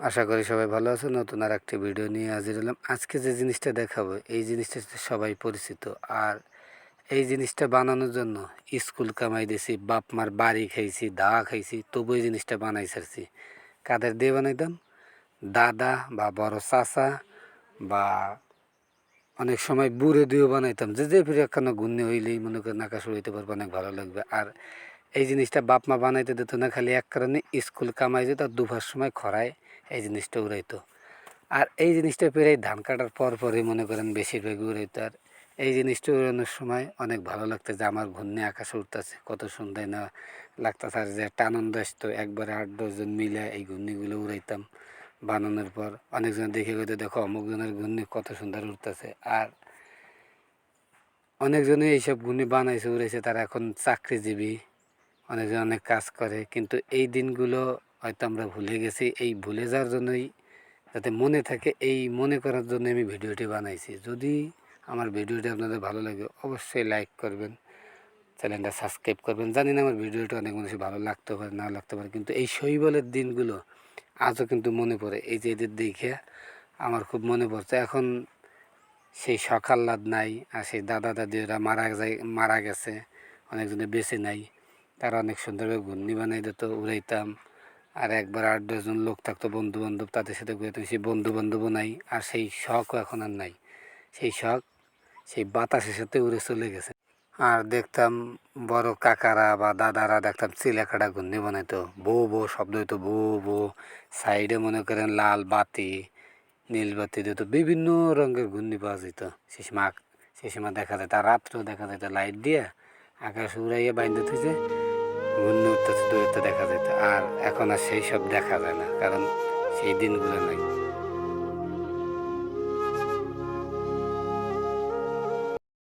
আশা করি সবাই ভালো আছে নতুন আর একটি ভিডিও নিয়ে হাজির হলাম। আজকে যে জিনিসটা দেখাবো, এই জিনিসটা সবাই পরিচিত। আর এই জিনিসটা বানানোর জন্য স্কুল কামাই দিয়েছি বাপ মার বাড়ি খাইছি, দা খাইছি, তবু এই জিনিসটা বানাই সারছি কাদের দিয়ে বানাইতাম দাদা বা বড় চাচা বা অনেক সময় বুড়ো দিয়েও বানাইতাম। যে যে ফিরে একখানা গুন্নি হইলেই মনে করেন আকাশ উড়াইতে পারব, অনেক ভালো লাগবে। আর এই জিনিসটা বাপ মা বানাইতে দিত না, খালি এক কারণে স্কুল কামাই যেত আর দুপুর সময় খরায় এই জিনিসটা উড়াইতো। আর এই জিনিসটা পেরে ধান কাটার পর পরই মনে করেন বেশিরভাগ উড়াইতো। আর এই জিনিসটা উড়ানোর সময় অনেক ভালো লাগতো, যে আমার ঘূর্ণি আকাশে উঠতেছে কত সুন্দর না লাগতেছে। আর যে একটা আনন্দ আসতো, একবারে আট দশজন মিলে এই ঘূর্ণিগুলো উড়াইতাম বানানোর পর। অনেকজন দেখে গেতে দেখো অমুকজনের ঘূর্ণি কত সুন্দর উঠতেছে আর অনেকজনে এইসব ঘূর্ণি বানাইছে উড়েছে তারা এখন চাকরিজীবী। অনেকজন অনেক কাজ করে, কিন্তু এই দিনগুলো হয়তো আমরা ভুলে গেছি। এই ভুলে যাওয়ার জন্যই যাতে মনে থাকে, এই মনে করার জন্য আমি ভিডিওটি বানাইছি। যদি আমার ভিডিওটি আপনাদের ভালো লাগে, অবশ্যই লাইক করবেন, চ্যানেলটা সাবস্ক্রাইব করবেন। জানি না আমার ভিডিওটা অনেক মানুষের ভালো লাগতে পারে, না লাগতে পারে, কিন্তু এই শৈবলের দিনগুলো আজও কিন্তু মনে পড়ে। এই যে এদের দেখে আমার খুব মনে পড়ছে। এখন সেই সকাল্লাদ নাই, আর সেই দাদা দাদিরা মারা যায়, মারা গেছে, অনেকজনে বেঁচে নাই। তারা অনেক সুন্দরভাবে ঘূর্ণি বানাই দিত, উড়াইতাম। আর একবার আট দশজন লোক থাকতো বন্ধু বান্ধব তাদের সাথে ঘুরতাম সেই বন্ধু বান্ধবও নাই, আর সেই শখও এখন আর নাই। সেই শখ, সেই বাতাসের সাথে উড়ে চলে গেছে। আর দেখতাম বড় কাকারা বা দাদারা দেখতাম চিলেকাটা ঘূর্ণি বানাইতো। বো বো শব্দ হইতো, বো বো। সাইডে মনে করেন লাল বাতি, নীল বাতি দিত, বিভিন্ন রঙের ঘূর্ণি পাওয়া যেত। সে সময় সে সময় দেখা যেত, আর রাত্রেও দেখা যেত, লাইট দিয়ে আকাশ উড়াইয়া বাইন্দে থেকে দূরত্ব দেখা যেত। আর এখন আর সেই সব দেখা যায় না, কারণ সেই দিনগুলো নাই।